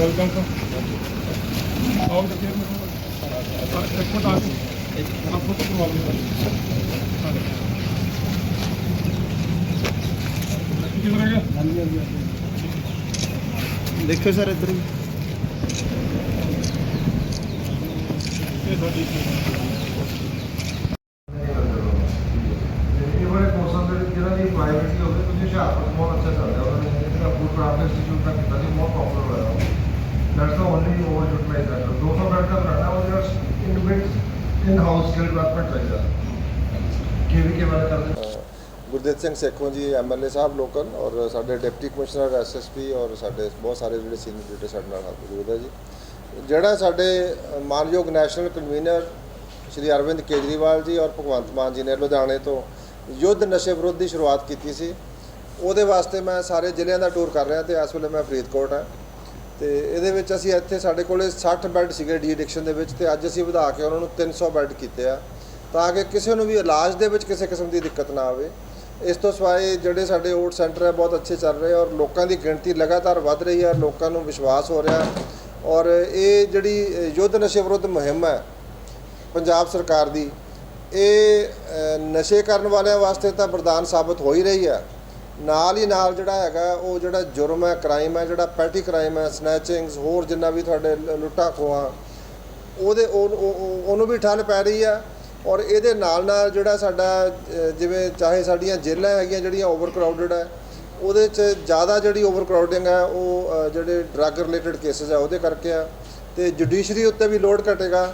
Welcome sir ਆਓ ਜੀ ਫਿਰ ਮੈਂ ਇੱਕ ਮਿੰਟ ਆ ਕੇ ਆਪ ਫੋਟੋ ਕਰਵਾ ਲਓ ਕਿੱਥੇ ਰਹੇਗਾ ਹਾਂਜੀ ਹਾਂਜੀ ਦੇਖੋ ਸਰ ਇੱਧਰ ਵੀ। ਇਹ ਤੁਹਾਡੀ ਇਹ ਬੜੇ ਕੋਰਸਾਂ ਦੇ ਵਿੱਚ ਜਿਹੜਾ ਵੀ ਪ੍ਰਾਈਵੇਟਲੀ ਹੋਵੇ ਤੁਸੀਂ ਹੁਸ਼ਿਆਰਪੁਰ ਬਹੁਤ ਅੱਛਾ ਚੱਲ ਰਿਹਾ ਉਹਨਾਂ ਨੇ ਜਿਹੜਾ ਫੂਡ ਕਰਾਫਟ ਇੰਸਟੀਚਿਊਟ ਦਾ ਕੀਤਾ ਸੀ ਬਹੁਤ ਪਪੂਲਰ ਹੋਇਆ that's the only over utilise ਹੈ 200 ਬੈੱਡ ਦਾ ਬਣਾਉਣਾ ਉਹਦੇ ਵਿੱਚ in built in house skill development ਚਾਹੀਦਾ ਕਿਹੜੀ ਕੇ ਕਰਦੇ? ਗੁਰਦੇਵ ਸਿੰਘ ਸੇਖੋਂ ਜੀ ਐਮਐਲਏ ਸਾਹਿਬ ਲੋਕਲ ਔਰ ਸਾਡੇ ਡਿਪਟੀ ਕਮਿਸ਼ਨਰ ਐਸਐਸਪੀ ਔਰ ਸਾਡੇ ਬਹੁਤ ਸਾਰੇ ਜਿਹੜੇ ਸੀਨੀਅਰ ਲੀਡਰ ਸਾਡੇ ਨਾਲ ਮੌਜੂਦ ਹੈ ਜੀ। ਜਿਹੜਾ ਸਾਡੇ ਮਾਨਯੋਗ ਨੈਸ਼ਨਲ ਕਨਵੀਨਰ ਸ਼੍ਰੀ ਅਰਵਿੰਦ ਕੇਜਰੀਵਾਲ ਜੀ ਔਰ ਭਗਵੰਤ ਮਾਨ ਜੀ ਨੇ ਲੁਧਿਆਣੇ ਤੋਂ ਯੁੱਧ ਨਸ਼ੇ ਵਿਰੁੱਧ ਦੀ ਸ਼ੁਰੂਆਤ ਕੀਤੀ ਸੀ। ਉਹਦੇ ਵਾਸਤੇ ਮੈਂ ਸਾਰੇ ਜ਼ਿਲ੍ਹਿਆਂ ਦਾ ਟੂਰ ਕਰ ਰਿਹਾ ਤੇ ਇਸ ਵੇਲੇ ਮੈਂ ਫਰੀਦਕੋਟ ਹਾਂ। ਤੇ ਇਹਦੇ ਵਿੱਚ ਅਸੀਂ ਇੱਥੇ ਸਾਡੇ ਕੋਲੇ 60 ਬੈੱਡ ਸੀਗੇ ਡੀ ਐਡਿਕਸ਼ਨ ਦੇ ਵਿੱਚ ਤੇ ਅੱਜ ਅਸੀਂ ਵਧਾ ਕੇ ਉਹਨਾਂ ਨੂੰ 300 ਬੈੱਡ ਕੀਤੇ ਆ ਤਾਂ ਕਿ ਕਿਸੇ ਨੂੰ ਵੀ ਇਲਾਜ ਦੇ ਵਿੱਚ ਕਿਸੇ ਕਿਸਮ ਦੀ ਦਿੱਕਤ ਨਾ ਆਵੇ। ਇਸ ਤੋਂ ਸਿਵਾਏ ਜਿਹੜੇ ਸਾਡੇ ਓਟ ਸੈਂਟਰ ਹੈ ਬਹੁਤ ਅੱਛੇ ਚੱਲ ਰਹੇ ਔਰ ਲੋਕਾਂ ਦੀ ਗਿਣਤੀ ਲਗਾਤਾਰ ਵੱਧ ਰਹੀ ਹੈ ਲੋਕਾਂ ਨੂੰ ਵਿਸ਼ਵਾਸ ਹੋ ਰਿਹਾ ਔਰ ਇਹ ਜਿਹੜੀ ਯੁੱਧ ਨਸ਼ੇ ਵਿਰੁੱਧ ਮੁਹਿੰਮ ਹੈ ਪੰਜਾਬ ਸਰਕਾਰ ਦੀ, ਇਹ ਨਸ਼ੇ ਕਰਨ ਵਾਲਿਆਂ ਵਾਸਤੇ ਤਾਂ ਵਰਦਾਨ ਸਾਬਤ ਹੋ ਹੀ ਰਹੀ ਹੈ ਨਾਲ ਹੀ ਨਾਲ ਜਿਹੜਾ ਹੈਗਾ, ਉਹ ਜਿਹੜਾ ਜੁਰਮ ਹੈ ਕ੍ਰਾਈਮ ਹੈ, ਜਿਹੜਾ ਪੈਟੀ ਕ੍ਰਾਈਮ ਹੈ ਸਨੈਚਿੰਗਸ ਹੋਰ ਜਿੰਨਾ ਵੀ ਤੁਹਾਡੇ ਲ- ਲੁੱਟਾਂ ਖੋਹਾਂ, ਉਹਦੇ ਉਹਨੂੰ ਵੀ ਠੱਲ ਪੈ ਰਹੀ ਆ ਔਰ ਇਹਦੇ ਨਾਲ ਨਾਲ ਜਿਹੜਾ ਸਾਡਾ ਜਿਵੇਂ ਚਾਹੇ ਸਾਡੀਆਂ ਜੇਲ੍ਹਾਂ ਹੈਗੀਆਂ ਜਿਹੜੀਆਂ ਓਵਰ ਕਰਾਊਡਡ ਹੈ, ਉਹਦੇ 'ਚ ਜ਼ਿਆਦਾ ਜਿਹੜੀ ਓਵਰ ਕਰਾਊਡਿੰਗ ਹੈ, ਉਹ ਜਿਹੜੇ ਡਰੱਗ ਰਿਲੇਟਡ ਕੇਸਿਸ ਹੈ, ਉਹਦੇ ਕਰਕੇ ਆ ਤੇ ਜੁਡੀਸ਼ਰੀ ਉੱਤੇ ਵੀ ਲੋਡ ਘਟੇਗਾ।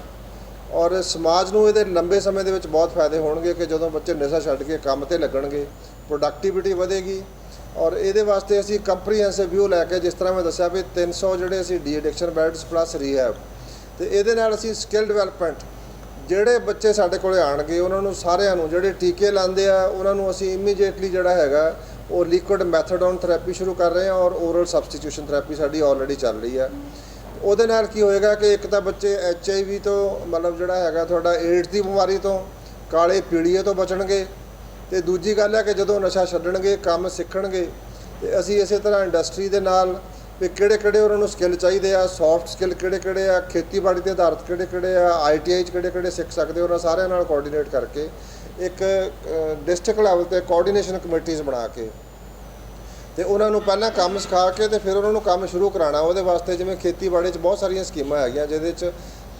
ਔਰ ਸਮਾਜ ਨੂੰ ਇਹਦੇ ਲੰਬੇ ਸਮੇਂ ਦੇ ਵਿੱਚ ਬਹੁਤ ਫਾਇਦੇ ਹੋਣਗੇ ਕਿ ਜਦੋਂ ਬੱਚੇ ਨਸ਼ਾ ਛੱਡ ਕੇ ਕੰਮ ਤੇ ਲੱਗਣਗੇ ਪ੍ਰੋਡਕਟਿਵਿਟੀ ਵਧੇਗੀ ਔਰ ਇਹਦੇ ਵਾਸਤੇ ਅਸੀਂ ਕੰਪਰੀਹੈਂਸਿਵ ਵਿਊ ਲੈ ਕੇ ਜਿਸ ਤਰ੍ਹਾਂ ਮੈਂ ਦੱਸਿਆ ਵੀ 300 ਜਿਹੜੇ ਅਸੀਂ de addiction beds plus rehab ਤੇ ਇਹਦੇ ਨਾਲ ਅਸੀਂ ਸਕਿੱਲ ਡਿਵੈਲਪਮੈਂਟ ਜਿਹੜੇ ਬੱਚੇ ਸਾਡੇ ਕੋਲੇ ਆਣਗੇ ਉਹਨਾਂ ਨੂੰ ਸਾਰਿਆਂ ਨੂੰ ਜਿਹੜੇ ਟੀਕੇ ਲਾਉਂਦੇ ਆ, ਉਹਨਾਂ ਨੂੰ ਅਸੀਂ ਇਮੀਡੀਏਟਲੀ ਜਿਹੜਾ ਹੈਗਾ ਉਹ ਲਿਕੁਇਡ ਮੈਥਡੋਨ ਥੈਰੇਪੀ ਸ਼ੁਰੂ ਕਰ ਰਹੇ ਹਾਂ ਔਰ ਓਰਲ ਸਬਸਟੀਟਿਊਸ਼ਨ ਥੈਰੇਪੀ ਸਾਡੀ ਆਲਰੇਡੀ ਚੱਲ ਰਹੀ ਹੈ ਉਹਦੇ ਨਾਲ ਕੀ ਹੋਏਗਾ ਕਿ ਇੱਕ ਤਾਂ ਬੱਚੇ ਐਚ ਆਈ ਵੀ ਤੋਂ, ਮਤਲਬ ਜਿਹੜਾ ਹੈਗਾ ਤੁਹਾਡਾ ਏਡਜ਼ ਦੀ ਬਿਮਾਰੀ ਤੋਂ, ਕਾਲੇ ਪੀੜੀਏ ਤੋਂ ਬਚਣਗੇ। ਤੇ ਦੂਜੀ ਗੱਲ ਹੈ ਕਿ ਜਦੋਂ ਨਸ਼ਾ ਛੱਡਣਗੇ, ਕੰਮ ਸਿੱਖਣਗੇ, ਤੇ ਅਸੀਂ ਇਸੇ ਤਰ੍ਹਾਂ ਇੰਡਸਟਰੀ ਦੇ ਨਾਲ ਵੀ ਕਿਹੜੇ ਕਿਹੜੇ ਉਹਨਾਂ ਨੂੰ ਸਕਿੱਲ ਚਾਹੀਦੇ ਆ ਸੌਫਟ ਸਕਿੱਲ ਕਿਹੜੇ ਕਿਹੜੇ ਆ, ਖੇਤੀਬਾੜੀ ਤੇ ਆਧਾਰਿਤ ਕਿਹੜੇ ਕਿਹੜੇ ਆ ਆਈਟੀਆਈ ਚ ਕਿਹੜੇ ਕਿਹੜੇ ਸਿੱਖ ਸਕਦੇ ਉਹਨਾਂ ਸਾਰਿਆਂ ਨਾਲ ਕੋਆਰਡੀਨੇਟ ਕਰਕੇ ਇੱਕ ਡਿਸਟ੍ਰਿਕਟ ਲੈਵਲ ਤੇ ਕੋਆਰਡੀਨੇਸ਼ਨ ਕਮੇਟੀਆਂ ਬਣਾ ਕੇ ਤੇ ਉਹਨਾਂ ਨੂੰ ਪਹਿਲਾਂ ਕੰਮ ਸਿਖਾ ਕੇ ਤੇ ਫਿਰ ਉਹਨਾਂ ਨੂੰ ਕੰਮ ਸ਼ੁਰੂ ਕਰਾਉਣਾ। ਉਹਦੇ ਵਾਸਤੇ ਜਿਵੇਂ ਖੇਤੀਬਾੜੀ 'ਚ ਬਹੁਤ ਸਾਰੀਆਂ ਸਕੀਮਾਂ ਹੈਗੀਆਂ, ਜਿਹਦੇ 'ਚ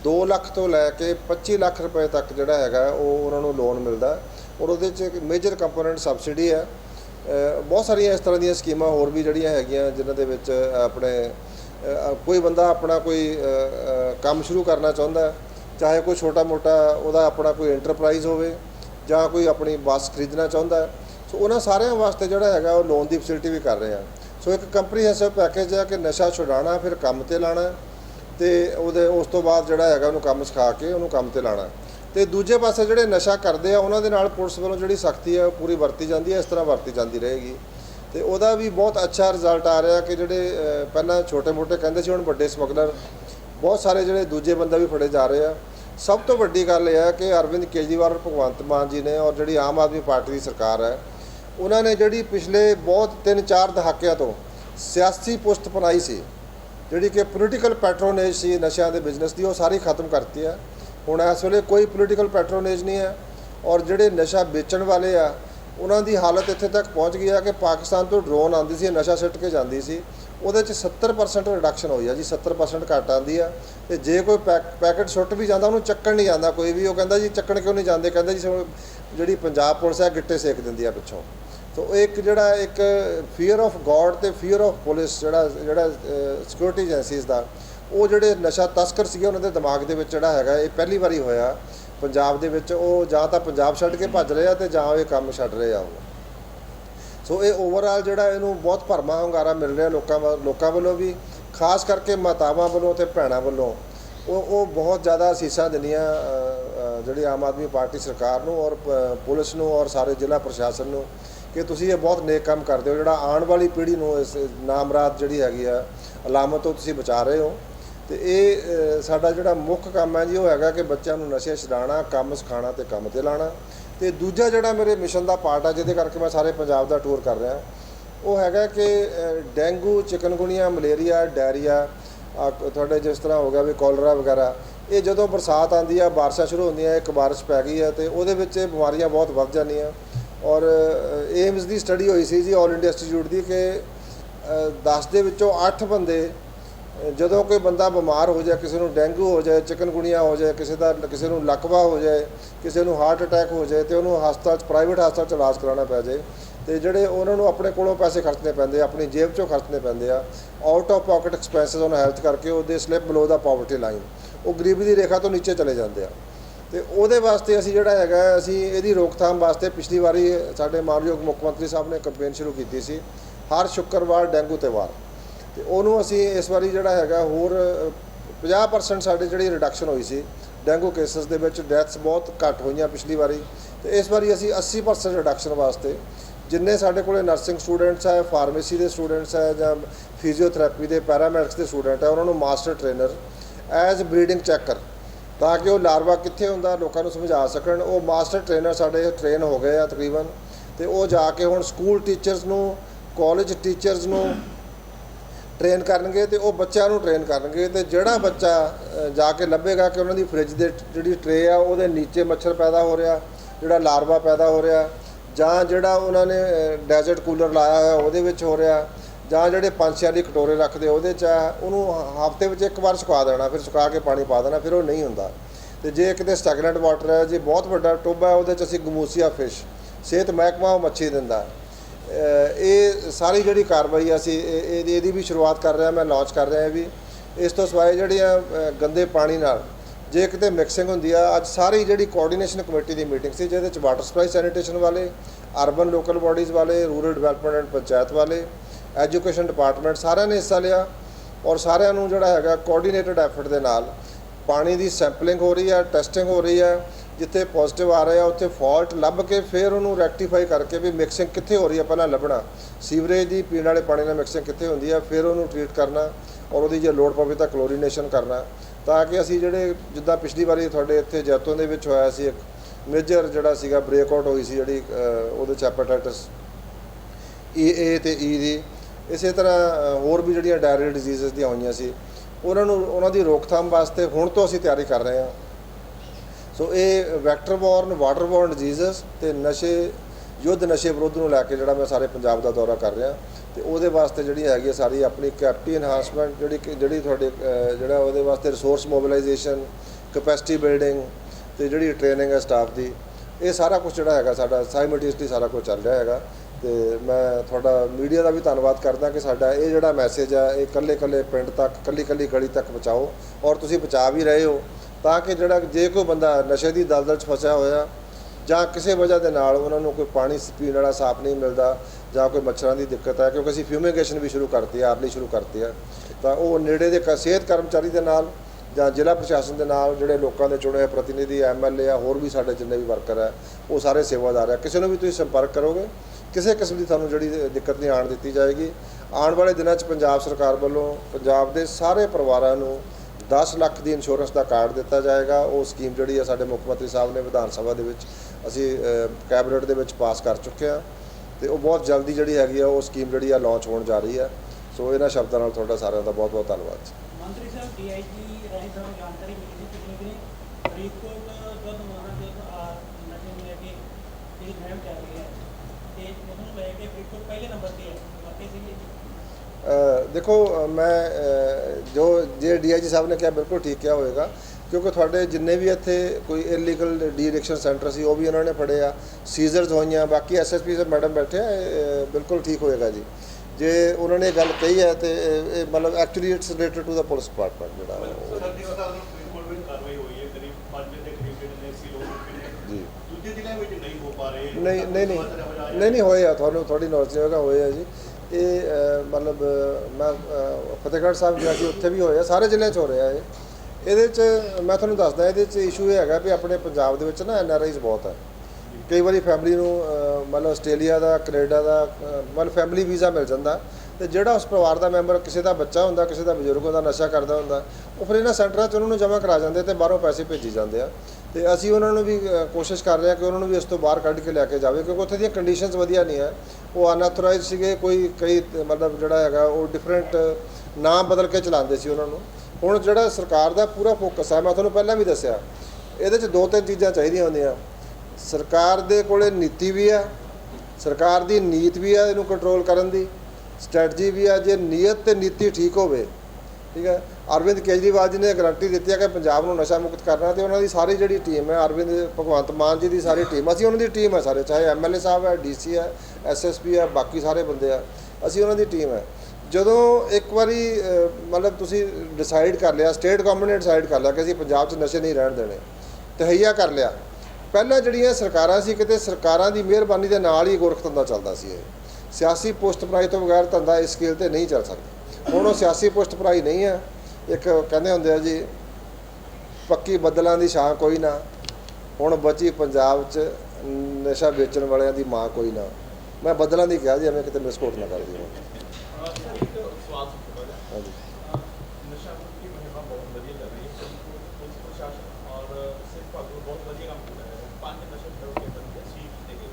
2 ਲੱਖ ਤੋਂ ਲੈ ਕੇ 25 ਲੱਖ ਰੁਪਏ ਤੱਕ ਜਿਹੜਾ ਹੈਗਾ, ਉਹ ਉਹਨਾਂ ਨੂੰ ਲੋਨ ਮਿਲਦਾ। ਔਰ ਉਹਦੇ 'ਚ ਇੱਕ ਮੇਜਰ ਕੰਪੋਨੈਂਟ ਸਬਸਿਡੀ ਹੈ। ਬਹੁਤ ਸਾਰੀਆਂ ਇਸ ਤਰ੍ਹਾਂ ਦੀਆਂ ਸਕੀਮਾਂ ਹੋਰ ਵੀ ਜਿਹੜੀਆਂ ਹੈਗੀਆਂ, ਜਿਨ੍ਹਾਂ ਦੇ ਵਿੱਚ ਆਪਣੇ ਕੋਈ ਬੰਦਾ ਆਪਣਾ ਕੋਈ ਕੰਮ ਸ਼ੁਰੂ ਕਰਨਾ ਚਾਹੁੰਦਾ ਚਾਹੇ ਕੋਈ ਛੋਟਾ ਮੋਟਾ ਉਹਦਾ ਆਪਣਾ ਕੋਈ ਐਂਟਰਪ੍ਰਾਈਜ਼ ਹੋਵੇ ਜਾਂ ਕੋਈ ਆਪਣੀ ਬੱਸ ਖਰੀਦਣਾ ਚਾਹੁੰਦਾ ਸੋ ਉਹਨਾਂ ਸਾਰਿਆਂ ਵਾਸਤੇ ਜਿਹੜਾ ਹੈਗਾ ਉਹ ਲੋਨ ਦੀ ਫੈਸਿਲਿਟੀ ਵੀ ਕਰ ਰਹੇ ਆ। ਸੋ ਇੱਕ ਕੰਪਰੀਹੈਂਸਿਵ ਪੈਕੇਜ ਹੈ ਕਿ ਨਸ਼ਾ ਛੁਡਾਉਣਾ, ਫਿਰ ਕੰਮ ਤੇ ਲਾਣਾ ਤੇ ਉਹਦੇ, ਉਸ ਤੋਂ ਬਾਅਦ ਜਿਹੜਾ ਹੈਗਾ ਉਹਨੂੰ ਕੰਮ ਸਿਖਾ ਕੇ ਉਹਨੂੰ ਕੰਮ ਤੇ ਲਾਣਾ। ਤੇ ਦੂਜੇ ਪਾਸੇ ਜਿਹੜੇ ਨਸ਼ਾ ਕਰਦੇ ਆ, ਉਹਨਾਂ ਦੇ ਨਾਲ ਪੁਲਿਸ ਵੱਲੋਂ ਜਿਹੜੀ ਸਖਤੀ ਹੈ ਉਹ ਪੂਰੀ ਵਰਤੀ ਜਾਂਦੀ ਹੈ ਇਸ ਤਰ੍ਹਾਂ ਵਰਤੀ ਜਾਂਦੀ ਰਹੇਗੀ। ਤੇ ਉਹਦਾ ਵੀ ਬਹੁਤ ਅੱਛਾ ਰਿਜ਼ਲਟ ਆ ਰਿਹਾ ਕਿ ਜਿਹੜੇ ਪਹਿਲਾਂ ਛੋਟੇ-ਮੋਟੇ ਕਹਿੰਦੇ ਸੀ, ਹੁਣ ਵੱਡੇ ਸਮਗਲਰ, ਬਹੁਤ ਸਾਰੇ ਜਿਹੜੇ ਦੂਜੇ ਬੰਦੇ ਵੀ ਫੜੇ ਜਾ ਰਹੇ ਆ। ਸਭ ਤੋਂ ਵੱਡੀ ਗੱਲ ਇਹ ਹੈ ਕਿ ਅਰਵਿੰਦ ਕੇਜਰੀਵਾਲ ਔਰ ਭਗਵੰਤ ਮਾਨ ਜੀ ਨੇ ਔਰ ਜਿਹੜੀ ਆਮ ਆਦਮੀ ਪਾਰਟੀ ਦੀ ਸਰਕਾਰ ਹੈ ਉਹਨਾਂ ਨੇ ਜਿਹੜੀ ਪਿਛਲੇ ਬਹੁਤ 3-4 ਦਹਾਕਿਆਂ ਤੋਂ ਸਿਆਸੀ ਪੁਸਤ ਬਣਾਈ ਸੀ, ਜਿਹੜੀ ਕਿ ਪੋਲੀਟੀਕਲ ਪੈਟਰੋਨੇਜ ਸੀ ਨਸ਼ਿਆਂ ਦੇ ਬਿਜ਼ਨਸ ਦੀ, ਉਹ ਸਾਰੀ ਖਤਮ ਕਰਤੀ ਹੈ ਹੁਣ ਇਸ ਵੇਲੇ ਕੋਈ ਪੋਲੀਟੀਕਲ ਪੈਟਰੋਨੇਜ ਨਹੀਂ ਹੈ ਔਰ ਜਿਹੜੇ ਨਸ਼ਾ ਵੇਚਣ ਵਾਲੇ ਆ, ਉਹਨਾਂ ਦੀ ਹਾਲਤ ਇੱਥੇ ਤੱਕ ਪਹੁੰਚ ਗਈ ਆ ਕਿ ਪਾਕਿਸਤਾਨ ਤੋਂ ਡਰੋਨ ਆਉਂਦੀ ਸੀ, ਨਸ਼ਾ ਸਿੱਟ ਕੇ ਜਾਂਦੀ ਸੀ। ਉਹਦੇ ਚ 70% ਰਿਡਕਸ਼ਨ ਹੋਈ ਆ ਜੀ 70% ਘਟ ਆਉਂਦੀ ਆ। ਤੇ ਜੇ ਕੋਈ ਪੈਕ- ਪੈਕੇਟ ਸੁੱਟ ਵੀ ਜਾਂਦਾ, ਉਹਨੂੰ ਚੱਕਣ ਨਹੀਂ ਜਾਂਦਾ ਕੋਈ ਵੀ। ਉਹ ਕਹਿੰਦਾ ਜੀ, ਚੱਕਣ ਕਿਉਂ ਨਹੀਂ ਜਾਂਦੇ? ਕਹਿੰਦਾ ਜੀ ਜਿਹੜੀ ਪੰਜਾਬ ਪੁਲਿਸ ਹੈ ਗਿੱਟੇ ਸੇਕ ਦਿੰਦੀ ਆ ਪਿੱਛੋਂ। ਤੋ ਇੱਕ ਜਿਹੜਾ ਇੱਕ ਫੀਅਰ ਆਫ ਗੋਡ ਤੇ ਫੀਅਰ ਆਫ ਪੁਲਿਸ ਜਿਹੜਾ ਜਿਹੜਾ ਸਿਕਿਉਰਿਟੀ ਏਜੰਸੀਜ਼ ਦਾ, ਉਹ ਜਿਹੜੇ ਨਸ਼ਾ ਤਸਕਰ ਸੀਗੇ, ਉਹਨਾਂ ਦੇ ਦਿਮਾਗ ਦੇ ਵਿੱਚ ਜਿਹੜਾ ਹੈਗਾ, ਇਹ ਪਹਿਲੀ ਵਾਰੀ ਹੋਇਆ। ਪੰਜਾਬ ਦੇ ਵਿੱਚ ਉਹ ਜਾਂ ਤਾਂ ਪੰਜਾਬ ਛੱਡ ਕੇ ਭੱਜ ਰਹੇ ਆ ਤੇ ਜਾਂ ਉਹ ਇਹ ਕੰਮ ਛੱਡ ਰਹੇ ਆ ਉਹ। ਸੋ ਇਹ ਓਵਰਆਲ ਜਿਹੜਾ ਇਹਨੂੰ ਬਹੁਤ ਭਰਮਾ ਹੁੰਗਾਰਾ ਮਿਲ ਰਿਹਾ ਲੋਕਾਂ ਵੱਲ- ਲੋਕਾਂ ਵੱਲੋਂ ਵੀ, ਖਾਸ ਕਰਕੇ ਮਾਤਾਵਾਂ ਵੱਲੋਂ ਤੇ ਭੈਣਾਂ ਵੱਲੋਂ। ਉਹ ਉਹ ਬਹੁਤ ਜ਼ਿਆਦਾ ਅਸੀਸਾਂ ਦਿੰਦੀਆਂ ਜਿਹੜੀ ਆਮ ਆਦਮੀ ਪਾਰਟੀ ਸਰਕਾਰ ਨੂੰ ਔਰ ਪ- ਪੁਲਿਸ ਨੂੰ ਔਰ ਸਾਰੇ ਜ਼ਿਲ੍ਹਾ ਪ੍ਰਸ਼ਾਸਨ ਨੂੰ। ਕਿ ਤੁਸੀਂ ਇਹ ਬਹੁਤ ਨੇਕ ਕੰਮ ਕਰਦੇ ਹੋ। ਜਿਹੜਾ ਆਉਣ ਵਾਲੀ ਪੀੜ੍ਹੀ ਨੂੰ ਇਸ ਨਾਮਰਾਤ ਜਿਹੜੀ ਹੈਗੀ ਆ ਅਲਾਮਤ ਤੋਂ ਤੁਸੀਂ ਬਚਾ ਰਹੇ ਹੋ। ਤੇ ਇਹ ਸਾਡਾ ਜਿਹੜਾ ਮੁੱਖ ਕੰਮ ਹੈ ਜੀ ਉਹ ਹੈਗਾ ਕਿ ਬੱਚਿਆਂ ਨੂੰ ਨਸ਼ੇ ਛਡਾਉਣਾ ਕੰਮ ਸਿਖਾਉਣਾ ਤੇ ਕੰਮ ਤੇ ਲਾਣਾ ਤੇ ਦੂਜਾ ਜਿਹੜਾ ਮੇਰੇ ਮਿਸ਼ਨ ਦਾ ਪਾਰਟ ਆ ਜਿਹਦੇ ਕਰਕੇ ਮੈਂ ਸਾਰੇ ਪੰਜਾਬ ਦਾ ਟੂਰ ਕਰ ਰਿਹਾ। ਉਹ ਹੈਗਾ ਕਿ ਅ, ਡੇਂਗੂ ਚਿਕਨਗੁਨੀਆ ਮਲੇਰੀਆ ਡਾਇਰੀਆ ਤੁਹਾਡੇ ਜਿਸ ਤਰ੍ਹਾਂ ਹੋ ਗਿਆ ਵੀ ਕੋਲਰਾ ਵਗੈਰਾ ਇਹ ਜਦੋਂ ਬਰਸਾਤ ਆਉਂਦੀ ਆ ਬਾਰਿਸ਼ਾਂ ਸ਼ੁਰੂ ਹੁੰਦੀਆਂ ਇੱਕ ਬਾਰਿਸ਼ ਪੈ ਗਈ ਹੈ ਤੇ ਉਹਦੇ ਵਿੱਚ ਇਹ ਬਿਮਾਰੀਆਂ ਬਹੁਤ ਵੱਧ ਜਾਂਦੀਆਂ। ਔਰ ਏਮਸ ਦੀ ਸਟੱਡੀ ਹੋਈ ਸੀ ਜੀ ਆਲ ਇੰਡੀਆ ਇੰਸਟੀਚਿਊਟ ਦੀ ਕਿ 10 ਦੇ ਵਿੱਚੋਂ 8 ਬੰਦੇ ਜਦੋਂ ਕੋਈ ਬੰਦਾ ਬਿਮਾਰ ਹੋ ਜਾਏ, ਕਿਸੇ ਨੂੰ ਡੇਂਗੂ ਹੋ ਜਾਏ ਚਿਕਨਗੁਨੀਆ ਹੋ ਜਾਏ, ਕਿਸੇ ਦਾ, ਕਿਸੇ ਨੂੰ ਲਕਵਾ ਹੋ ਜਾਏ, ਕਿਸੇ ਨੂੰ ਹਾਰਟ ਅਟੈਕ ਹੋ ਜਾਏ ਤੇ ਉਹਨੂੰ ਹਸਪਤਾਲ 'ਚ, ਪ੍ਰਾਈਵੇਟ ਹਸਪਤਾਲ 'ਚ ਇਲਾਜ ਕਰਾਉਣਾ ਪੈ ਜਾਏ, ਤੇ ਜਿਹੜੇ ਉਹਨਾਂ ਨੂੰ ਆਪਣੇ ਕੋਲੋਂ ਪੈਸੇ ਖਰਚਣੇ ਪੈਂਦੇ ਆ, ਆਪਣੀ ਜੇਬ 'ਚੋਂ ਖਰਚਣੇ ਪੈਂਦੇ ਆ ਆਊਟ ਆਫ ਪਾਕਟ ਐਕਸਪੈਂਸਸ ਉਹਨਾਂ ਹੈਲਥ ਕਰਕੇ ਉਹਦੇ ਸਲਿਪ ਬਿਲੋ ਦਾ ਪਾਵਰਟੀ ਲਾਈਨ ਉਹ ਗਰੀਬੀ ਦੀ ਰੇਖਾ ਤੋਂ ਨੀਚੇ ਚਲੇ ਜਾਂਦੇ ਆ। ਤੇ ਉਹਦੇ ਵਾਸਤੇ ਅਸੀਂ ਜਿਹੜਾ ਹੈਗਾ ਅਸੀਂ ਇਹਦੀ ਰੋਕਥਾਮ ਵਾਸਤੇ ਪਿਛਲੀ ਵਾਰੀ ਸਾਡੇ ਮਾਨਯੋਗ ਮੁੱਖ ਮੰਤਰੀ ਸਾਹਿਬ ਨੇ ਕੈਂਪੇਨ ਸ਼ੁਰੂ ਕੀਤੀ ਸੀ ਹਰ ਸ਼ੁੱਕਰਵਾਰ ਡੈਂਗੂ ਤੇ ਵਾਰ। ਤੇ ਉਹਨੂੰ ਅਸੀਂ ਇਸ ਵਾਰੀ ਜਿਹੜਾ ਹੈਗਾ ਹੋਰ ਅ, 50% ਸਾਡੇ ਜਿਹੜੀ ਰਿਡਕਸ਼ਨ ਹੋਈ ਸੀ ਡੈਂਗੂ ਕੇਸਸ ਦੇ ਵਿੱਚ ਡੈਥਸ ਬਹੁਤ ਘੱਟ ਹੋਈਆਂ ਪਿਛਲੀ ਵਾਰੀ। ਤੇ ਇਸ ਵਾਰੀ ਅਸੀਂ 80% ਰਿਡਕਸ਼ਨ ਵਾਸਤੇ ਜਿੰਨੇ ਸਾਡੇ ਕੋਲੇ ਨਰਸਿੰਗ ਸਟੂਡੈਂਟਸ ਹੈ ਫਾਰਮੇਸੀ ਦੇ ਸਟੂਡੈਂਟਸ ਹੈ ਜਾਂ ਫਿਜ਼ੀਓਥੈਰੇਪੀ ਦੇ ਪੈਰਾਮੈਡਿਕਸ ਦੇ ਸਟੂਡੈਂਟ ਹੈ ਉਹਨਾਂ ਨੂੰ master trainer as breeding checker ਤਾਂ ਕਿ ਉਹ ਲਾਰਵਾ ਕਿੱਥੇ ਹੁੰਦਾ ਲੋਕਾਂ ਨੂੰ ਸਮਝਾ ਸਕਣ। ਉਹ ਮਾਸਟਰ ਟ੍ਰੇਨਰ ਸਾਡੇ ਟ੍ਰੇਨ ਹੋ ਗਏ ਆ ਤਕਰੀਬਨ। ਤੇ ਉਹ ਜਾ ਕੇ ਹੁਣ ਸਕੂਲ ਟੀਚਰਸ ਨੂੰ, ਕਾਲਜ ਟੀਚਰਸ ਨੂੰ ਟ੍ਰੇਨ ਕਰਨਗੇ ਤੇ ਉਹ ਬੱਚਿਆਂ ਨੂੰ ਟ੍ਰੇਨ ਕਰਨਗੇ। ਤੇ ਜਿਹੜਾ ਬੱਚਾ ਜਾ ਕੇ ਲੱਭੇਗਾ ਕਿ ਉਹਨਾਂ ਦੀ ਫ੍ਰਿਜ ਦੇ ਜਿਹੜੀ ਟਰੇ ਆ, ਉਹਦੇ ਨੀਚੇ ਮੱਛਰ ਪੈਦਾ ਹੋ ਰਿਹਾ, ਜਿਹੜਾ ਲਾਰਵਾ ਪੈਦਾ ਹੋ ਰਿਹਾ ਜਾਂ ਜਿਹੜਾ ਉਹਨਾਂ ਨੇ ਡੈਜ਼ਰਟ ਕੂਲਰ ਲਾਇਆ ਹੋਇਆ ਉਹਦੇ ਵਿੱਚ ਹੋ ਰਿਹਾ ਜਾਂ ਜਿਹੜੇ ਪੰਛੀਆਂ ਲਈ ਕਟੋਰੇ ਰੱਖਦੇ ਉਹਦੇ ਚ ਆ ਉਹਨੂੰ ਹਫ਼ਤੇ ਵਿੱਚ ਇੱਕ ਵਾਰ ਸੁਕਾ ਦੇਣਾ ਫਿਰ ਸੁਕਾ ਕੇ ਪਾਣੀ ਪਾ ਦੇਣਾ ਫਿਰ ਉਹ ਨਹੀਂ ਹੁੰਦਾ। ਤੇ ਜੇ ਕਿਤੇ ਸਟੈਗਨੈਂਟ ਵਾਟਰ ਹੈ ਜੇ ਬਹੁਤ ਵੱਡਾ ਟੁੱਬ ਹੈ ਉਹਦੇ ਚ ਅਸੀਂ ਗਮੂਸੀਆ ਫਿਸ਼ ਸਿਹਤ ਮਹਿਕਮਾ ਉਹ ਮੱਛੀ ਦਿੰਦਾ। ਇਹ ਸਾਰੀ ਜਿਹੜੀ ਕਾਰਵਾਈ ਅਸੀਂ ਇਹ- ਇਹਦੀ ਇਹਦੀ ਵੀ ਸ਼ੁਰੂਆਤ ਕਰ ਰਿਹਾ ਮੈਂ ਲਾਂਚ ਕਰ ਰਿਹਾ ਵੀ। ਇਸ ਤੋਂ ਸਿਵਾਏ ਜਿਹੜੀਆਂ ਅ, ਗੰਦੇ ਪਾਣੀ ਨਾਲ ਜੇ ਕਿਤੇ ਮਿਕਸਿੰਗ ਹੁੰਦੀ ਆ ਅੱਜ ਸਾਰੀ ਜਿਹੜੀ ਕੋਆਰਡੀਨੇਸ਼ਨ ਕਮੇਟੀ ਦੀ ਮੀਟਿੰਗ ਸੀ ਜਿਹਦੇ ਚ ਵਾਟਰ ਸਪਲਾਈ ਸੈਨੀਟੇਸ਼ਨ ਵਾਲੇ ਅਰਬਨ ਲੋਕਲ ਬਾਡੀਜ਼ ਵਾਲੇ ਰੂਰਲ ਡਿਵੈਲਪਮੈਂਟ ਐਂਡ ਪੰਚਾਇਤ ਵਾਲੇ ਐਜੂਕੇਸ਼ਨ ਡਿਪਾਰਟਮੈਂਟ ਸਾਰਿਆਂ ਨੇ ਹਿੱਸਾ ਲਿਆ ਔਰ ਸਾਰਿਆਂ ਨੂੰ ਜਿਹੜਾ ਹੈਗਾ ਕੋਆਰਡੀਨੇਟਡ ਐਫਰਟ ਦੇ ਨਾਲ ਪਾਣੀ ਦੀ ਸੈਂਪਲਿੰਗ ਹੋ ਰਹੀ ਹੈ ਟੈਸਟਿੰਗ ਹੋ ਰਹੀ ਹੈ, ਜਿੱਥੇ ਪੋਜ਼ਿਟਿਵ ਆ ਰਿਹਾ, ਉੱਥੇ ਫਾਲਟ ਲੱਭ ਕੇ ਫਿਰ ਉਹਨੂੰ ਰੈਕਟੀਫਾਈ ਕਰਕੇ ਵੀ ਮਿਕਸਿੰਗ ਕਿੱਥੇ ਹੋ ਰਹੀ ਹੈ ਪਹਿਲਾਂ ਲੱਭਣਾ। ਸੀਵਰੇਜ ਦੀ, ਪੀਣ ਵਾਲੇ ਪਾਣੀ ਨਾਲ ਮਿਕਸਿੰਗ ਕਿੱਥੇ ਹੁੰਦੀ ਹੈ, ਫਿਰ ਉਹਨੂੰ ਟ੍ਰੀਟ ਕਰਨਾ ਔਰ ਉਹਦੀ ਜੇ ਲੋੜ ਪਵੇ ਤਾਂ ਕਲੋਰੀਨੇਸ਼ਨ ਕਰਨਾ। ਤਾਂ ਕਿ ਅਸੀਂ ਜਿਹੜੇ ਜਿੱਦਾਂ ਪਿਛਲੀ ਵਾਰੀ ਤੁਹਾਡੇ ਇੱਥੇ ਜੈਤੋਂ ਦੇ ਵਿੱਚ ਹੋਇਆ ਸੀ ਇੱਕ ਮੇਜਰ ਜਿਹੜਾ ਸੀਗਾ ਬ੍ਰੇਕਆਊਟ ਹੋਈ ਸੀ ਜਿਹੜੀ ਉਹਦੇ ਚ ਹੈਪੇਟਾਈਟਸ ਈ ਏ ਤੇ ਈ ਦੀ। ਇਸੇ ਤਰ੍ਹਾਂ ਹੋਰ ਵੀ ਜਿਹੜੀਆਂ ਡਾਇਰੀ ਡਿਜ਼ੀਜ਼ਸ ਦੀਆਂ ਹੋਈਆਂ ਸੀ, ਉਹਨਾਂ ਨੂੰ, ਉਹਨਾਂ ਦੀ ਰੋਕਥਾਮ ਵਾਸਤੇ ਹੁਣ ਤੋਂ ਅਸੀਂ ਤਿਆਰੀ ਕਰ ਰਹੇ ਹਾਂ। ਸੋ ਇਹ vector borne water borne diseases ਤੇ ਨਸ਼ੇ, ਯੁੱਧ ਨਸ਼ੇ ਵਿਰੁੱਧ ਨੂੰ ਲੈ ਕੇ ਜਿਹੜਾ ਮੈਂ ਸਾਰੇ ਪੰਜਾਬ ਦਾ ਦੌਰਾ ਕਰ ਰਿਹਾ, ਤੇ ਉਹਦੇ ਵਾਸਤੇ ਜਿਹੜੀ ਹੈਗੀ ਹੈ ਸਾਰੀ ਆਪਣੀ ਕੈਪਟੀ ਇਨਹਾਂਸਮੈਂਟ ਜਿਹੜੀ ਕਿ- ਜਿਹੜੀ ਤੁਹਾਡੇ ਜਿਹੜਾ ਉਹਦੇ ਵਾਸਤੇ ਰਿਸੋਰਸ ਮੋਬਿਲਾਈਜੇਸ਼ਨ ਕਪੈਸਿਟੀ ਬਿਲਡਿੰਗ ਤੇ ਜਿਹੜੀ ਟ੍ਰੇਨਿੰਗ ਹੈ ਸਟਾਫ ਦੀ, ਇਹ ਸਾਰਾ ਕੁਝ ਜਿਹੜਾ ਹੈਗਾ ਸਾਡਾ ਸਾਈਮਲਟੇਨਸਲੀ ਸਾਰਾ ਕੁਝ ਚੱਲ ਰਿਹਾ ਹੈਗਾ। ਤੇ ਮੈਂ ਤੁਹਾਡਾ ਮੀਡੀਆ ਦਾ ਵੀ ਧੰਨਵਾਦ ਕਰਦਾ ਕਿ ਸਾਡਾ ਇਹ ਜਿਹੜਾ ਮੈਸੇਜ ਹੈ ਇਹ ਕੱਲੇ ਕੱਲੇ ਪਿੰਡ ਤੱਕ ਕੱਲੀ ਕੱਲੀ ਗਲੀ ਤੱਕ ਪਹੁੰਚਾਓ ਔਰ ਤੁਸੀਂ ਪਹੁੰਚਾ ਵੀ ਰਹੇ ਹੋ ਤਾਂ ਕਿ ਜਿਹੜਾ ਜੇ ਕੋਈ ਬੰਦਾ ਨਸ਼ੇ ਦੀ ਦਲਦਲ 'ਚ ਫਸਿਆ ਹੋਇਆ ਜਾਂ ਕਿਸੇ ਵਜ੍ਹਾ ਦੇ ਨਾਲ ਉਹਨਾਂ ਨੂੰ ਕੋਈ ਪਾਣੀ ਪੀਣ ਵਾਲਾ ਸਾਫ਼ ਨਹੀਂ ਮਿਲਦਾ ਜਾਂ ਕੋਈ ਮੱਛਰਾਂ ਦੀ ਦਿੱਕਤ ਹੈ ਕਿਉਂਕਿ ਅਸੀਂ ਫਿਊਮੀਗੇਸ਼ਨ ਵੀ ਸ਼ੁਰੂ ਕਰਤੀ ਹੈ ਆਰਲੀ ਸ਼ੁਰੂ ਕਰਤੀ ਹੈ ਤਾਂ ਉਹ ਨੇੜੇ ਦੇ ਕ- ਸਿਹਤ ਕਰਮਚਾਰੀ ਦੇ ਨਾਲ ਜਾਂ ਜ਼ਿਲ੍ਹਾ ਪ੍ਰਸ਼ਾਸਨ ਦੇ ਨਾਲ ਜਿਹੜੇ ਲੋਕਾਂ ਦੇ ਚੁਣੇ ਹੋਏ ਪ੍ਰਤੀਨਿਧੀ ਐਮਐਲਏ ਆ, ਹੋਰ ਵੀ ਸਾਡੇ ਜਿੰਨੇ ਵੀ ਵਰਕਰ ਹੈ ਉਹ ਸਾਰੇ ਸੇਵਾਦਾਰ ਆ। ਕਿਸੇ ਨੂੰ ਵੀ ਤੁਸੀਂ ਸੰਪਰਕ ਕਰੋਗੇ, ਕਿਸੇ ਕਿਸਮ ਦੀ ਤੁਹਾਨੂੰ ਜਿਹੜੀ ਦਿੱਕਤ ਨਹੀਂ ਆਣ ਦਿੱਤੀ ਜਾਏਗੀ। ਆਉਣ ਵਾਲੇ ਦਿਨਾਂ 'ਚ ਪੰਜਾਬ ਸਰਕਾਰ ਵੱਲੋਂ ਪੰਜਾਬ ਦੇ ਸਾਰੇ ਪਰਿਵਾਰਾਂ ਨੂੰ 10 ਲੱਖ ਦੀ ਇੰਸ਼ੋਰੈਂਸ ਦਾ ਕਾਰਡ ਦਿੱਤਾ ਜਾਏਗਾ। ਉਹ ਸਕੀਮ ਜਿਹੜੀ ਆ ਸਾਡੇ ਮੁੱਖ ਮੰਤਰੀ ਸਾਹਿਬ ਨੇ ਵਿਧਾਨ ਸਭਾ ਦੇ ਵਿੱਚ ਅਸੀਂ ਕੈਬਨਿਟ ਦੇ ਵਿੱਚ ਪਾਸ ਕਰ ਚੁੱਕੇ ਹਾਂ। ਤੇ ਉਹ ਬਹੁਤ ਜਲਦੀ ਜਿਹੜੀ ਹੈਗੀ ਆ, ਉਹ ਸਕੀਮ ਜਿਹੜੀ ਆ ਲਾਂਚ ਹੋਣ ਜਾ ਰਹੀ ਹੈ ਸੋ ਇਹਨਾਂ ਸ਼ਬਦਾਂ ਨਾਲ ਤੁਹਾਡਾ ਸਾਰਿਆਂ ਦਾ ਬਹੁਤ ਬਹੁਤ ਧੰਨਵਾਦ। ਮੰਤਰੀ ਸਾਹਿਬ ਡੀਆਈਜੀ ਰਾਹੀਂ ਤੁਹਾਨੂੰ ਜਾਣਕਾਰੀ ਮਿਲੀ ਸੀ ਪਿਛਲੇ ਦਿਨੀ ਫਰੀਦਕੋਟ ਜਦ ਮਾਨਾ ਜਦ ਆ ਨਸ਼ੇ ਨੂੰ ਲੈ ਕੇ ਜਿਹੜੀ ਮੁਹਿੰਮ ਚੱਲ ਰਹੀ ਹੈ ਤੇ ਉਹਨੂੰ ਲੈ ਕੇ ਫਰੀਦਕੋਟ ਪਹਿਲੇ ਨੰਬਰ ਤੇ ਹੈ ਵਾਕਈ ਸੀ ਦੇਖੋ ਮੈਂ ਜੋ, ਜੇ ਡੀਆਈਜੀ ਸਾਹਿਬ ਨੇ ਕਿਹਾ ਬਿਲਕੁਲ ਠੀਕ ਕਿਹਾ ਹੋਏਗਾ, ਕਿਉਂਕਿ ਤੁਹਾਡੇ ਜਿੰਨੇ ਵੀ ਇੱਥੇ ਕੋਈ ਇਲੀਗਲ ਡੀ ਸੈਂਟਰ ਸੀ, ਉਹ ਵੀ ਉਹਨਾਂ ਨੇ ਫੜੇ ਆ ਸੀਜ਼ਰਸ ਹੋਈਆਂ, ਬਾਕੀ ਐਸਐਸਪੀ ਸਾਹਿਬ ਮੈਡਮ ਬੈਠੇ ਆ ਬਿਲਕੁਲ ਠੀਕ ਹੋਏਗਾ ਜੀ। ਜੇ ਉਹਨਾਂ ਨੇ ਗੱਲ ਕਹੀ ਹੈ ਤੇ ਇਹ ਇਹ ਮਤਲਬ actually it's related to the police department ਜਿਹੜਾ ਉਹ- ਸਰਦੀ ਸਾਲ ਨੂੰ ਫਰੀਦਕੋਟ ਵਿੱਚ ਕਾਰਵਾਈ ਹੋਈ ਹੈ ਕਰੀਬ 5 ਵਜੇ ਦੇ ਕਰੀਬ ਜਿਹੜੇ ਨੇ ਸੀ ਲੋਕ ਨੇ। ਜੀ। ਦੂਜੇ ਜ਼ਿਲ੍ਹਿਆਂ ਵਿੱਚ ਨਹੀਂ ਹੋ ਪਾ ਰਹੇ। ਨਹੀਂ ਨਹੀਂ ਨਹੀਂ। ਨਹੀਂ ਨਹੀਂ ਹੋਏ ਆ ਤੁਹਾਨੂੰ ਥੋੜੀ ਨੌਲੇਜ ਹੋਏਗਾ ਹੋਏ ਆ ਜੀ। ਇਹ ਅ, ਮਤਲਬ ਅ, ਮੈਂ ਅ, ਫਤਿਹਗੜ੍ਹ ਸਾਹਿਬ ਗਿਆ ਸੀ ਉੱਥੇ ਵੀ ਹੋਏ ਆ ਸਾਰੇ ਜ਼ਿਲ੍ਹਿਆਂ 'ਚ ਹੋ ਰਿਹਾ ਇਹ। ਇਹਦੇ 'ਚ ਮੈਂ ਤੁਹਾਨੂੰ ਦੱਸਦਾ ਇਹਦੇ 'ਚ ਇਸ਼ੂ ਇਹ ਹੈਗਾ ਵੀ ਆਪਣੇ ਪੰਜਾਬ ਦੇ ਵਿੱਚ ਨਾ ਐਨਆਰਆਈਜ਼ ਬਹੁਤ ਹੈ ਕਈ ਵਾਰੀ ਫੈਮਿਲੀ ਨੂੰ ਅ, ਮਤਲਬ ਆਸਟ੍ਰੇਲੀਆ ਦਾ ਕੈਨੇਡਾ ਦਾ ਮਤਲਬ ਫੈਮਿਲੀ ਵੀਜ਼ਾ ਮਿਲ ਜਾਂਦਾ। ਤੇ ਜਿਹੜਾ ਉਸ ਪਰਿਵਾਰ ਦਾ ਮੈਂਬਰ ਕਿਸੇ ਦਾ ਬੱਚਾ ਹੁੰਦਾ ਕਿਸੇ ਦਾ ਬਜ਼ੁਰਗ ਹੁੰਦਾ ਨਸ਼ਾ ਕਰਦਾ ਹੁੰਦਾ ਉਹ ਫਿਰ ਇਹਨਾਂ ਸੈਂਟਰਾਂ 'ਚ ਉਹਨਾਂ ਨੂੰ ਜਮ੍ਹਾਂ ਕਰਾ ਜਾਂਦੇ ਤੇ ਬਾਹਰੋਂ ਪੈਸੇ ਭੇਜੀ ਜਾਂਦੇ ਆ। ਤੇ ਅਸੀਂ ਉਹਨਾਂ ਨੂੰ ਵੀ ਕੋਸ਼ਿਸ਼ ਕਰ ਰਹੇ ਹਾਂ ਕਿ ਉਹਨਾਂ ਨੂੰ ਵੀ ਇਸ ਤੋਂ ਬਾਹਰ ਕੱਢ ਕੇ ਲੈ ਕੇ ਜਾਵੇ ਕਿਉਂਕਿ ਉੱਥੇ ਦੀਆਂ ਕੰਡੀਸ਼ਨਸ ਵਧੀਆ ਨਹੀਂ ਹੈ ਉਹ ਅਨਆਥੋਰਾਈਜ਼ਡ ਸੀਗੇ ਕੋਈ ਕਈ ਮਤਲਬ ਜਿਹੜਾ ਹੈਗਾ ਉਹ ਡਿਫਰੈਂਟ ਨਾਮ ਬਦਲ ਕੇ ਚਲਾਉਂਦੇ ਸੀ ਉਹਨਾਂ ਨੂੰ। ਹੁਣ ਜਿਹੜਾ ਸਰਕਾਰ ਦਾ ਪੂਰਾ ਫੋਕਸ ਆ ਮੈਂ ਤੁਹਾਨੂੰ ਪਹਿਲਾਂ ਵੀ ਦੱਸਿਆ ਇਹਦੇ 'ਚ ਦੋ ਤਿੰਨ ਚੀਜ਼ਾਂ ਚਾਹੀਦੀਆਂ ਹੁੰਦੀਆਂ। ਸਰਕਾਰ ਦੇ ਕੋਲੇ ਨੀਤੀ ਵੀ ਆ, ਸਰਕਾਰ ਦੀ ਨੀਤ ਵੀ ਆ ਇਹਨੂੰ ਕੰਟਰੋਲ ਕਰਨ ਦੀ ਸਟ੍ਰੈਟਜੀ ਵੀ ਆ, ਜੇ ਨੀਅਤ ਤੇ ਨੀਤੀ ਠੀਕ ਹੋਵੇ, ਠੀਕ ਹੈ ਅਰਵਿੰਦ ਕੇਜਰੀਵਾਲ ਜੀ ਨੇ ਗਾਰੰਟੀ ਦਿੱਤੀ ਹੈ ਕਿ ਪੰਜਾਬ ਨੂੰ ਨਸ਼ਾ ਮੁਕਤ ਕਰਨਾ ਤੇ ਉਹਨਾਂ ਦੀ ਸਾਰੀ ਜਿਹੜੀ ਟੀਮ ਹੈ, ਅਰਵਿੰਦ ਭਗਵੰਤ ਮਾਨ ਜੀ ਦੀ ਸਾਰੀ ਟੀਮ ਅਸੀਂ ਉਹਨਾਂ ਦੀ ਟੀਮ ਹੈ ਸਾਰੇ, ਚਾਹੇ ਐਮਐਲਏ ਸਾਹਿਬ ਹੈ ਡੀਸੀ ਹੈ ਐਸਐਸਪੀ ਹੈ ਬਾਕੀ ਸਾਰੇ ਬੰਦੇ ਆ, ਅਸੀਂ ਉਹਨਾਂ ਦੀ ਟੀਮ ਹੈ ਜਦੋਂ ਇੱਕ ਵਾਰੀ ਮਤਲਬ ਤੁਸੀਂ ਡਿਸਾਈਡ ਕਰ ਲਿਆ ਸਟੇਟ ਗਵਰਨਮੈਂਟ ਨੇ ਡਿਸਾਈਡ ਕਰ ਲਿਆ ਕਿ ਅਸੀਂ ਪੰਜਾਬ 'ਚ ਨਸ਼ੇ ਨਹੀਂ ਰਹਿਣ ਦੇਣੇ, ਤਹਈਆ ਕਰ ਲਿਆ ਪਹਿਲਾਂ ਜਿਹੜੀਆਂ ਸਰਕਾਰਾਂ ਸੀ ਕਿਤੇ ਸਰਕਾਰਾਂ ਦੀ ਮਿਹਰਬਾਨੀ ਦੇ ਨਾਲ ਹੀ ਗੋਰਖ ਧੰਦਾ ਚੱਲਦਾ ਸੀ ਇਹ। ਸਿਆਸੀ ਪੁਸ਼ਤ ਪਰਾਈ ਤੋਂ ਬਗੈਰ ਧੰਦਾ ਇਸ ਸਕੇਲ ਤੇ ਨਹੀਂ ਚੱਲ ਸਕਦਾ। ਹੁਣ ਉਹ ਸਿਆਸੀ ਪੁਸ਼ਤ ਪਰਾਈ ਨਹੀਂ ਹੈ। ਇੱਕ ਕਹਿੰਦੇ ਹੁੰਦੇ ਆ ਜੀ, ਪੱਕੀ ਬੱਦਲਾਂ ਦੀ ਛਾਂ ਕੋਈ ਨਾ। ਹੁਣ ਬਚੀ ਪੰਜਾਬ 'ਚ ਨਸ਼ਾ ਵੇਚਣ ਵਾਲਿਆਂ ਦੀ ਮਾਂ ਕੋਈ ਨਾ। ਮੈਂ ਬੱਦਲਾਂ ਦੀ ਕਿਹਾ ਜੀ, ਐਵੇਂ ਕਿਤੇ ਮਿਸਕੋਟ ਨਾ ਕਰ ਦਿਓ ਸਰ ਇੱਕ ਸਵਾਲ ਸੀ ਤੁਹਾਡਾ ਹਾਂਜੀ ਨਸ਼ਾ ਮੁਕਤੀ ਮੁਹਿੰਮ ਬਹੁਤ ਵਧੀਆ ਚੱਲ ਰਹੀ ਹੈ ਪੁਲਿਸ ਪ੍ਰਸ਼ਾਸਨ ਔਰ ਸਿੱਖ ਭਾਗੂ ਬਹੁਤ ਵਧੀਆ ਕੰਮ ਕਰ ਰਹੇ ਹਨ ਪੰਜ ਨਸ਼ਾ ਵਿਰੋਧੀ ਕੇਂਦਰ ਸੀ ਕੀਤੇ ਗਏ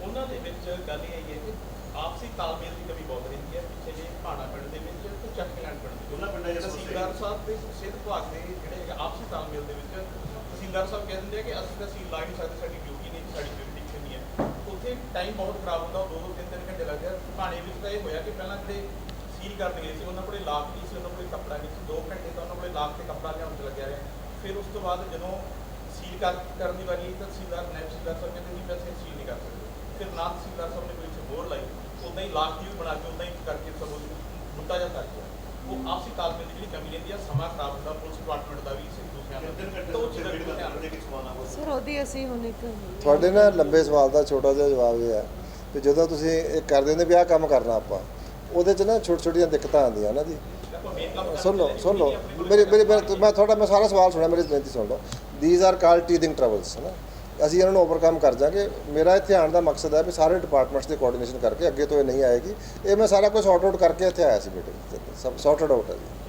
ਉਹਨਾਂ ਦੇ ਵਿੱਚ ਗੱਲ ਇਹ ਹੈ ਕਿ ਆਪਸੀ ਤਾਲਮੇਲ ਦੀ ਕਮੀ ਬਹੁਤ ਰਹਿੰਦੀ ਹੈ ਪਿੱਛੇ ਜੇ ਭਾਣਾ ਪਿੰਡ ਦੇ ਵਿੱਚ ਤੇ ਚੱਕਲੈਂਡ ਪਿੰਡ ਦੇ ਦੋਨਾਂ ਪਿੰਡਾਂ 'ਚ ਤਹਿਸੀਲਦਾਰ ਸਾਹਿਬ ਤੇ ਸਿੱਧ ਵਿਭਾਗ ਦੇ ਜਿਹੜੇ ਆਪਸੀ ਤਾਲਮੇਲ ਦੇ ਵਿੱਚ ਤਹਿਸੀਲਦਾਰ ਸਾਹਿਬ ਕਹਿ ਦਿੰਦੇ ਆ ਕਿ ਅਸੀਂ ਤਾਂ ਸੀਲ ਲਾ ਨਹੀਂ ਸਕਦੇ ਸਾਡੀ ਡਿਊਟੀ ਨਹੀਂ ਸਾਡੀ ਜੁਰਿਸਡਿਕਸ਼ਨ ਨਹੀਂ ਹੈ ਉੱਥੇ ਟਾਈਮ ਬਹੁਤ ਖਰਾਬ ਹੁੰਦਾ ਦੋ ਦੋ ਤਿੰਨ ਤਿੰਨ ਘੰਟੇ ਲੱਗਦੇ ਆ ਭਾਣੇ ਵਿੱਚ ਤਾਂ ਇਹ ਹੋਇਆ ਕਿ ਪਹਿਲਾਂ ਜਿਹੜੇ ਸੀਲ ਕਰਨ ਗਏ ਸੀ ਉਹਨਾਂ ਕੋਲੇ ਲਾਕ ਨਹੀਂ ਸੀ ਉਹਨਾਂ ਕੋਲੇ ਕੱਪੜਾ ਨਹੀਂ ਸੀ 2 ਘੰਟੇ ਤਾਂ ਉਹਨਾਂ ਕੋਲੇ ਲਾਕ ਤੇ ਕੱਪੜਾ ਲਿਆਉਣ 'ਚ ਲੱਗਿਆ ਰਿਹਾ ਫਿਰ ਉਸ ਤੋਂ ਬਾਅਦ ਜਦੋਂ ਸੀਲ ਕਰ ਕਰਨ ਦੀ ਵਾਰੀ ਤਾਂ ਤਹਿਸੀਲਦਾਰ ਨਾਇਬ ਤਹਿਸੀਲਦਾਰ ਸਾਹਿਬ ਕਹਿੰਦੇ ਨਹੀਂ ਵੈਸੇ ਸੀਲ ਨਹੀਂ ਕਰ ਸਕਦੇ। ਫਿਰ ਨਾ ਤਹਿਸੀਲਦਾਰ ਸਾਹਿਬ ਨੇ ਕੋਈ ਮੋਹਰ ਲਾਈ ਉਦਾਂ ਹੀ ਲਾਕ ਦੀ ਬਣਾ ਕੇ ਉਦਾਂ ਹੀ ਕਰਕੇ ਸਭ ਮੁੱਦਾ ਜਾ ਕਰ ਗਿਆ ਉਹ ਆਪਸੀ ਤਾਲਮੇਲ ਦੀ ਜਿਹੜੀ ਕਮੀ ਰਹਿੰਦੀ ਆ ਸਮਾਂ ਖਰਾਬ ਹੁੰਦਾ ਪੁਲਿਸ ਡਿਪਾਰਟਮੈਂਟ ਦਾ ਵੀ ਉਹ ਆ ਸਰ ਉਹਦੀ ਅਸੀਂ ਹੁਣ ਇੱਕ ਤੁਹਾਡੇ ਨਾ ਲੰਬੇ ਸਵਾਲ ਦਾ ਛੋਟਾ ਜਿਹਾ ਜਵਾਬ ਇਹ ਹੈ ਕਿ ਜਦੋਂ ਤੁਸੀਂ ਇਹ ਕਰਦੇ ਹੁੰਦੇ ਵੀ ਆਹ ਕੰਮ ਕਰਨਾ ਆਪਾਂ ਉਹਦੇ 'ਚ ਨਾ ਛੋਟੀ ਛੋਟੀਆਂ ਦਿੱਕਤਾਂ ਆਉਂਦੀਆਂ ਨਾ ਜੀ। ਸੁਣ ਲਓ ਸੁਣ ਲਓ। ਮੇਰੀ ਮੇਰੀ- ਮੈਂ ਤੁਹਾਡਾ ਮੈਂ ਸਾਰਾ ਸਵਾਲ ਸੁਣਿਆ ਮੇਰੀ ਬੇਨਤੀ ਸੁਣ ਲਓ। ਥੀਸ ਆਰ ਕਾਲ ਟੀਥਿੰਗ ਟਰਬਲਸ ਹੈ ਨਾ? ਅਸੀਂ ਇਹਨਾਂ ਨੂੰ ਓਵਰਕਮ ਕਰ ਜਾਾਂਗੇ ਮੇਰਾ ਇੱਥੇ ਆਉਣ ਦਾ ਮਕਸਦ ਹੈ ਵੀ ਸਾਰੇ ਡਿਪਾਰਟਮੈਂਟਸ ਦੀ ਕੋਆਰਡੀਨੇਸ਼ਨ ਕਰਕੇ ਅੱਗੇ ਤੋਂ ਇਹ ਨਹੀਂ ਆਏਗੀ। ਇਹ ਮੈਂ ਸਾਰਾ ਕੁਝ ਸੌਰਟ ਆਊਟ ਕਰਕੇ ਇੱਥੇ ਆਇਆ ਸੀ ਬੇਟੇ। ਸਭ ਸੌਰਟਡ ਆਊਟ ਹੈ ਜੀ।